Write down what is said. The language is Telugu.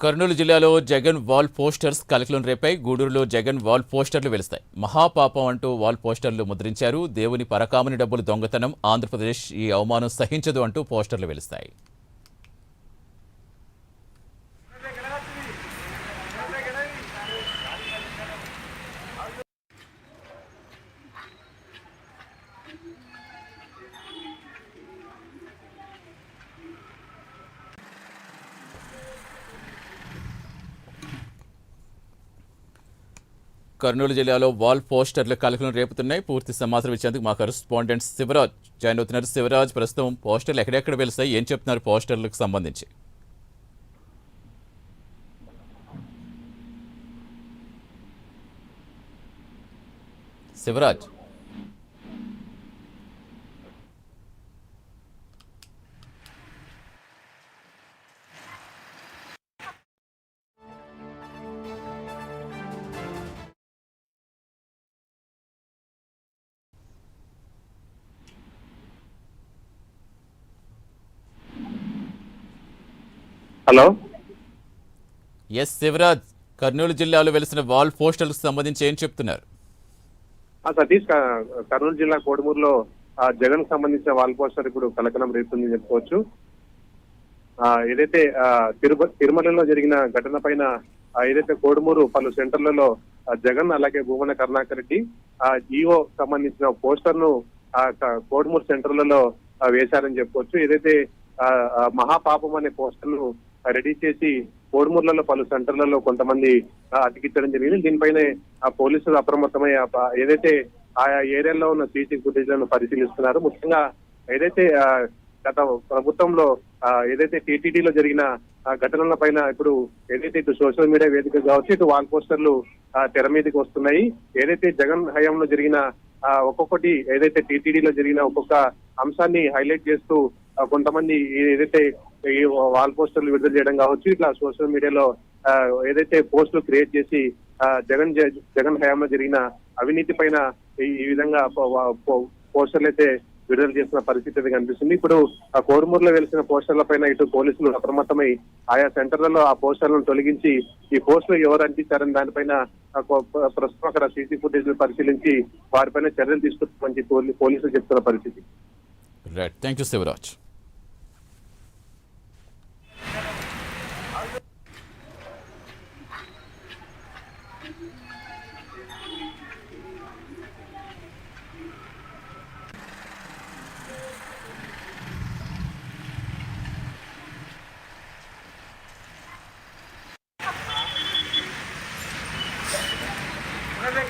కర్నూలు జిల్లాలో జగన్ వాల్ పోస్టర్స్ కలకలం రేపై గూడూరులో జగన్ వాల్ పోస్టర్లు వెలుస్తాయి. మహాపాపం అంటూ వాల్ పోస్టర్లు ముద్రించారు. దేవుని పరకామని డబ్బులు దొంగతనం. ఆంధ్రప్రదేశ్ ఈ అవమానం సహించదు అంటూ పోస్టర్లు వెలుస్తాయి. కర్నూలు జిల్లాలో వాల్ పోస్టర్లు కలకలం రేపుతున్నాయి. పూర్తి సమాచారం ఇచ్చేందుకు మా కరెస్పాండెంట్ శివరాజ్ జాయిన్ అవుతున్నారు. శివరాజ్ ప్రస్తుతం పోస్టర్లు ఎక్కడెక్కడ వెలుస్తాయి? ఏం చెప్తున్నారు పోస్టర్లకు సంబంధించి? శివరాజ్. హలో? ఎస్ శివరాజ్ కర్నూలు జిల్లాలో వెలిసిన వాల్ పోస్టర్లకు సంబంధించి ఏం చెప్తున్నారు? సతీష్ కర్నూలు జిల్లా కోడుమూరులో జగన్కు సంబంధించిన వాల్ పోస్టర్ ఇప్పుడు కలకలం రేపుతుందని చెప్పుకోవచ్చు. ఏదైతే ఆ, తిరుప తిరుమలలో జరిగిన ఘటన పైన ఏదైతే కోడుమూరు పలు సెంటర్లలో జగన్ అలాగే భూమన కరుణాకర్ రెడ్డి ఆ ఈఓ సంబంధించిన పోస్టర్ను కోడుమూరు సెంటర్లలో వేశారని చెప్పుకోవచ్చు. ఏదైతే మహాపాపం అనే పోస్టర్ను రెడీ చేసి కోడుమూరులలో పలు సెంటర్లలో కొంతమంది అతికించడం జరిగింది. దీనిపైనే ఆ పోలీసులు అప్రమత్తమై ఏదైతే ఆయా ఏరియాల్లో ఉన్న సీసీ ఫుటేజ్లను పరిశీలిస్తున్నారు ముఖ్యంగా ఏదైతే గత ప్రభుత్వంలో ఏదైతే టీటీడీలో జరిగిన ఆ, ఘటనల పైన ఇప్పుడు ఏదైతే ఇటు సోషల్ మీడియా వేదిక కావచ్చు ఇటు వాల్ పోస్టర్లు ఆ, తెర మీదకి వస్తున్నాయి. ఏదైతే జగన్ హయాంలో జరిగిన ఆ, ఒక్కొక్కటి ఏదైతే టీటీడీలో జరిగిన ఒక్కొక్క అంశాన్ని హైలైట్ చేస్తూ కొంతమంది ఏదైతే ఈ వాల్ పోస్టర్లు విడుదల చేయడం కావచ్చు ఇట్లా సోషల్ మీడియాలో ఏదైతే పోస్టులు క్రియేట్ చేసి జగన్ జగన్ హయాంలో జరిగిన అవినీతి పైన ఈ విధంగా పోస్టర్లు అయితే విడుదల చేసిన పరిస్థితి అయితే కనిపిస్తుంది. ఇప్పుడు ఆ కోడుమూరులో వెలిసిన పోస్టర్ల పైన ఇటు పోలీసులు అప్రమత్తమై ఆయా సెంటర్లలో ఆ పోస్టర్లను తొలగించి ఈ పోస్టులు ఎవరు అంటించారని దానిపైన ప్రస్తుతం అక్కడ సీసీ ఫుటేజ్ పరిశీలించి వారిపైన చర్యలు తీసుకుంటామని పోలీసులు చెప్తున్న పరిస్థితి. Right thank you Shivraj Gracias.